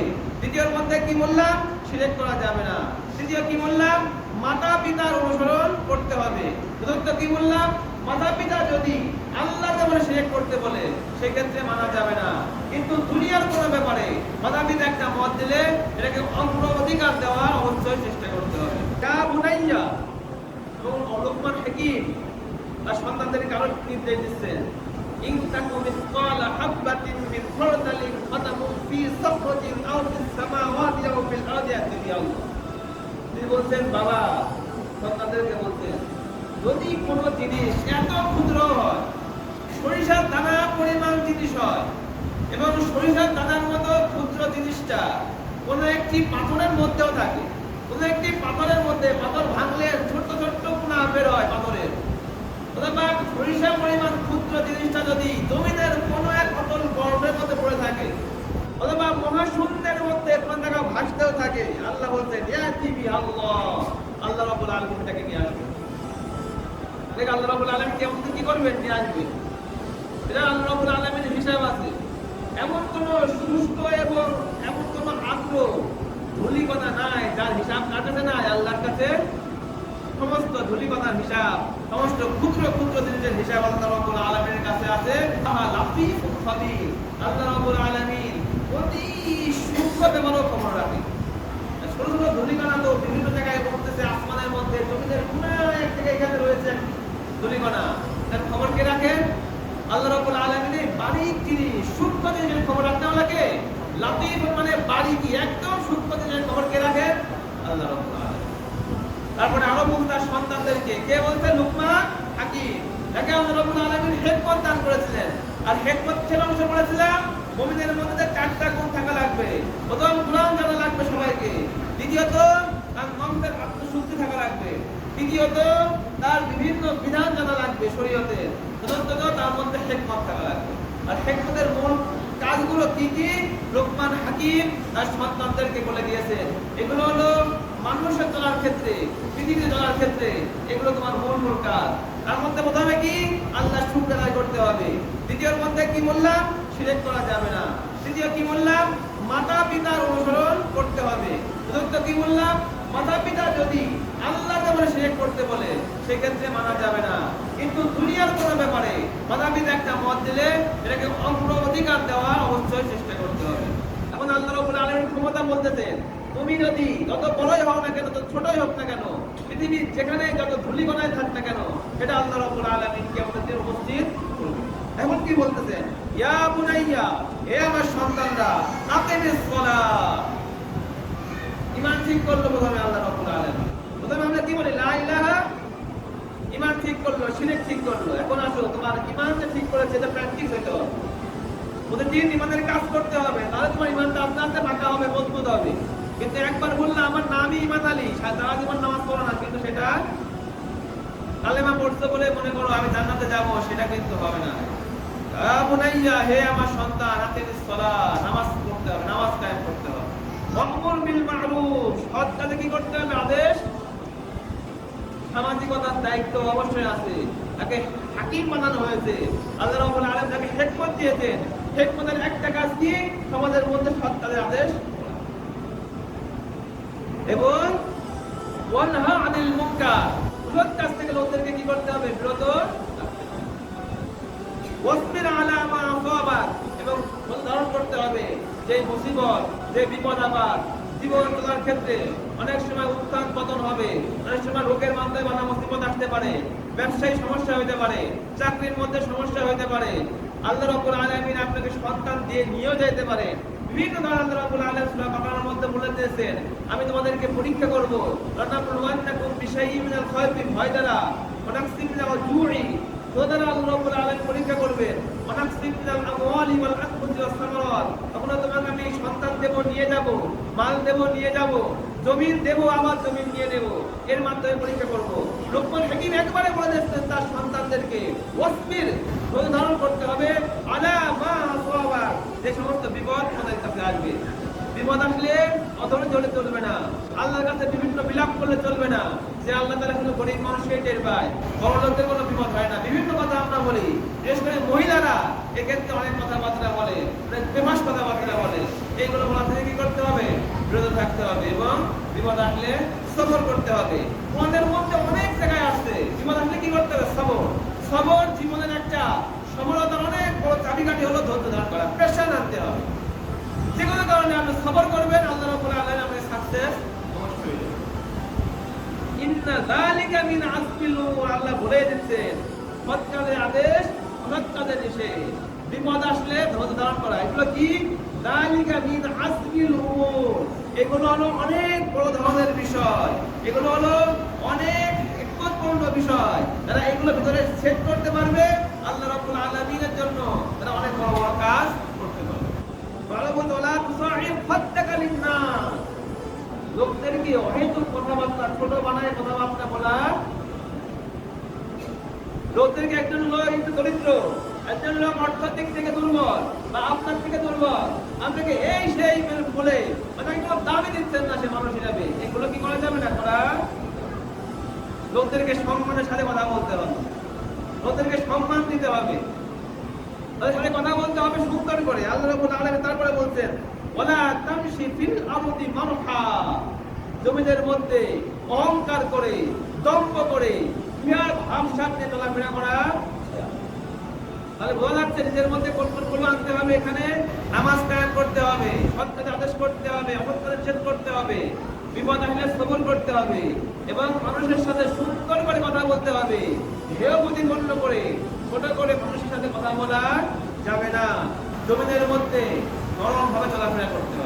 হবে। দ্বিতীয়র মধ্যে কি বললাম সিলেক্ট করা যাবে না। তৃতীয় কি বললাম মাতা পিতার অনুসরণ করতে হবে। চতুর্থ কি বললাম মাতা পিতা যদি আল্লাহ বলে সিলেক্ট করতে বলে, সেক্ষেত্রে মানা যাবে না। কিন্তু দুনিয়ার কোনো ব্যাপারে মাতা পিতা একটা মত দিলে এটাকে অগ্র অধিকার দেওয়ার অবশ্যই চেষ্টা করতে হবে। যা বুনাইয়া, এবং লোকমান হাকিম তার সন্তানদের কারণ নির্দেশ দিচ্ছেন। ইন তাকু মিসকালা হাববাতিন মিন খারদালিন যদি কোনো জিনিস এত ক্ষুদ্র হয়, সরিষার দানা পরিমাণ জিনিস হয়, এবং সরিষার দানার মতো ক্ষুদ্র জিনিসটা কোনো একটি পাথরের মধ্যেও থাকে, কোনো একটি পাথরের মধ্যে, পাথর ভাঙলে ছোট্ট ছোট্ট কোনা বের হয় পাথরের। অথবা সরিষা পরিমাণ ক্ষুদ্র জিনিসটা যদি জমিনের কোনো এক অতল গর্ভের মধ্যে পড়ে থাকে অথবা মহাশূন্যের মধ্যে কোন ভাসতেও থাকে। আল্লাহ ইয়াতিবি আল্লাহ। আল্লাহ রাব্বুল এটাকে নিয়ে আসবে। এমন নাই, যার হিসাব আল্লাহর কাছে সমস্ত ধুলিকণার হিসাব, সমস্ত ক্ষুদ্র ক্ষুদ্র জিনিসের হিসাব আল্লাহ রাব্বুল কাছে আছে। আল্লাহ রাব্বুল আলামিন অতি সূক্ষ্ম ব্যাপারও খবর রাখে ছোট ছোট ধুলিকণা তো বিভিন্ন জায়গায় পড়তেছে আসমানের মধ্যে জমিনের কোন এক জায়গায় এখানে রয়েছে ধুলিকণা তার খবর কে রাখে? আল্লাহ রাব্বুল আলামিনের বারিক জিনিস সূক্ষ্ম জিনিসের খবর রাখতে লাগে লাতিফ মানে বারিকি একদম সূক্ষ্ম জিনিসের খবর কে রাখে? আল্লাহ রাব্বুল তারপরে আরও বলুন তার সন্তানদেরকে। কে বলতে লুকমান হাকিম। তাকে আল্লাহ রাব্বুল আলামিন হেকমত দান করেছিলেন। আর হেকমত ছিল অংশ পড়েছিলাম মুমিনের মধ্যে চারটা গুণ থাকা লাগবে। প্রথম কোরআন জানা লাগবে সবাইকে। দ্বিতীয়ত, তার মন্দের আত্মশুদ্ধি থাকা লাগবে। তৃতীয়ত তার বিভিন্ন বিধান জানা লাগবে শরীয়তের চতুর্থত, তার মধ্যে হেকমত থাকা লাগবে। আর হেকমতের মূল কাজগুলো কি কি? লোকমান হাকিম তার সন্তানদেরকে বলে দিয়েছেন এগুলো হলো মানুষের চলার ক্ষেত্রে, পৃথিবীতে চলার ক্ষেত্রে, এগুলো তোমার মূল মূল কাজ। তার মধ্যে প্রথমে কি? আল্লাহ শুক্র আদায় করতে হবে। দ্বিতীয়র মধ্যে কি বললাম? সিলেক্ট করা যাবে না। তৃতীয় কি বললাম? মাতা পিতার অনুসরণ করতে হবে চতুর্থ কি বললাম মাতা পিতা যদি আল্লাহকে বলে সিলেক্ট করতে বলে সেক্ষেত্রে মানা যাবে না। কিন্তু দুনিয়ার কোনো ব্যাপারে পিতা একটা মত দিলে এটাকে অগ্র অধিকার দেওয়া অবশ্যই চেষ্টা করতে হবে। এখন আল্লাহ রবুল আলমীর ক্ষমতা বলতেছেন, তুমি যদি যত বড়ই হোক না কেন যত ছোটই হোক না কেন, পৃথিবীর যেখানে যত ধুলিকণায় থাক না কেন, সেটা আল্লাহ রবুল আলমিনকে আমাদের উপস্থিত এখন কি বলতেছেন? ইয়া বুনাইয়া হে আমার সন্তানরা, আকিমিস সালাহ ইমান ঠিক করল প্রথমে আল্লাহ রব্বুল আলামিন। প্রথমে আমরা কি বলি? লা ইমান ঠিক করল, শিরক ঠিক করল। এখন আসো, তোমার ইমান যে ঠিক করেছে, এটা প্র্যাকটিস হইতে হবে। প্রতিদিন ইমানের কাজ করতে হবে, তাহলে তোমার ইমানটা আস্তে আস্তে পাকা হবে, মজবুত হবে। কিন্তু একবার বললে আমার নামই ইমান আলী সারা জীবন নামাজ পড়ো না, কিন্তু সেটা কালেমা পড়ছে বলে মনে করো, আমি জান্নাতে যাব, সেটা কিন্তু হবে না। বুনাইয়া, হে আমার সন্তান আকিমিস সালাহ নামাজ পড়তে হবে, নামাজ কায়েম করতে হবে। ওয়ামুর বিল মা'রুফ সৎ কাজে কি করতে হবে? আদেশ সামাজিকতার দায়িত্ব অবশ্যই আছে। তাকে হাকিম বানানো হয়েছে। আল্লাহ রাব্বুল আলামিন তাকে হিকমত দিয়েছেন। হিকমতের একটা কাজ কি? সমাজের মধ্যে সৎ কাজের আদেশ এবং ওয়ানহা আনিল কাজ থেকে লোকদেরকে কি করতে হবে? বিরত ওয়াসবির আলা মা এবং ধারণ করতে হবে। যে মুসিবত, যে বিপদ আপদ জীবন ক্ষেত্রে অনেক সময় উত্থান পতন হবে। অনেক সময় রোগের মাধ্যমে বানা মুসিবত আসতে পারে। ব্যবসায়ী সমস্যা হতে পারে। চাকরির মধ্যে সমস্যা হতে পারে। আল্লাহ আপনাকে সন্তান দিয়ে নিয়েও পারে। আমি তোমাদেরকে পরীক্ষা করব। ভয় দ্বারা আল্লাহ পরীক্ষা করবেন তখন তোমাকে আমি সন্তান দেব, নিয়ে যাব। মাল দেব, নিয়ে যাব। জমিন দেব আমার জমিন নিয়ে নেব। এর মাধ্যমে পরীক্ষা করব। লোকমান হাকিম একবারে বলে দিচ্ছেন তার সন্তানদেরকে, অস্থির ধৈর্য ধারণ করতে হবে। আলা মা যে সমস্ত বিপদ আমাদের কাছে আসবে? বিপদ আসলে অধৈর্য হলে চলবে না। আল্লাহর কাছে বিভিন্ন বিলাপ করলে চলবে না। যে আল্লাহ তারা শুধু গরিব মানুষকে টের পায়, বড় কোনো বিপদ হয় না। বিভিন্ন কথা আমরা বলি। বিশেষ করে মহিলারা এক্ষেত্রে অনেক কথাবার্তা বলে, অনেক ফেমাস কথাবার্তা বলে। এইগুলো বলা থেকে কি করতে হবে? বিরত থাকতে হবে এবং বিপদ আসলে সবর করতে হবে। তোমাদের মধ্যে অনেক জায়গায় আসছে। বিপদ আসলে কি করতে হবে? সবর। সবর জীবনের একটা সফলতার অনেক বড় চাবিকাঠি হলো ধৈর্য ধারণ করা প্রেশার আনতে হবে। কোনো কারণে আপনি সবর করবেন, আল্লাহ রাব্বুল আলামিন আপনাকে সাকসেস ইন্না যালিকা মিন আসমিল আল্লাহ বলে দিচ্ছেন সৎ আদেশ অসৎ কাজের বিপদ আসলে ধৈর্য ধারণ করা। এগুলো কি? যালিকা মিন আসমিল এগুলো হলো অনেক বড় ধরনের বিষয়। এগুলো হলো অনেক গুরুত্বপূর্ণ বিষয়। যারা এগুলো ভিতরে সেট করতে পারবে, আল্লাহ রাব্বুল আলামিনের জন্য। তারা অনেক বড় বড় কাজ করতে পারবে ভালো বলতে ওলা তুসাহিব ফাত্তাকা লিন্নাস লোকদেরকে অহেতুক কথাবার্তা ছোট বানায়, কথাবার্তা বলা লোকদেরকে একজন লোক একটু দরিদ্র, একজন লোক অর্থনৈতিক থেকে দুর্বল বা আপনার থেকে দুর্বল। আপনাকে এই সেই বলে মানে কোনো দাবি দিচ্ছেন না সে মানুষ হিসাবে? এগুলো কি করা যাবে না করা? লোকদেরকে সম্মানের সাথে কথা বলতে হবে। লোকদেরকে সম্মান দিতে হবে। তাদের সাথে কথা বলতে হবে সুন্দর করে। আল্লাহ রাব্বুল আলামিন তারপরে বলছেন, ওয়ালা তামশি ফিল আরদি মারহা। জমিদের মধ্যে অহংকার করে, দম্ভ করে সাথে চলাফেরা করা। যাচ্ছে নিজের মধ্যে কর্তব্য আনতে হবে এখানে? করতে হবে আদেশ করতে হবে করতে হবে, বিপদ করতে হবে এবং মানুষের সাথে সুন্দর করে কথা বলতে হবে। করে করে মানুষের সাথে কথা বলা যাবে না। জমিনের মধ্যে নরম ভাবে চলাফেরা করতে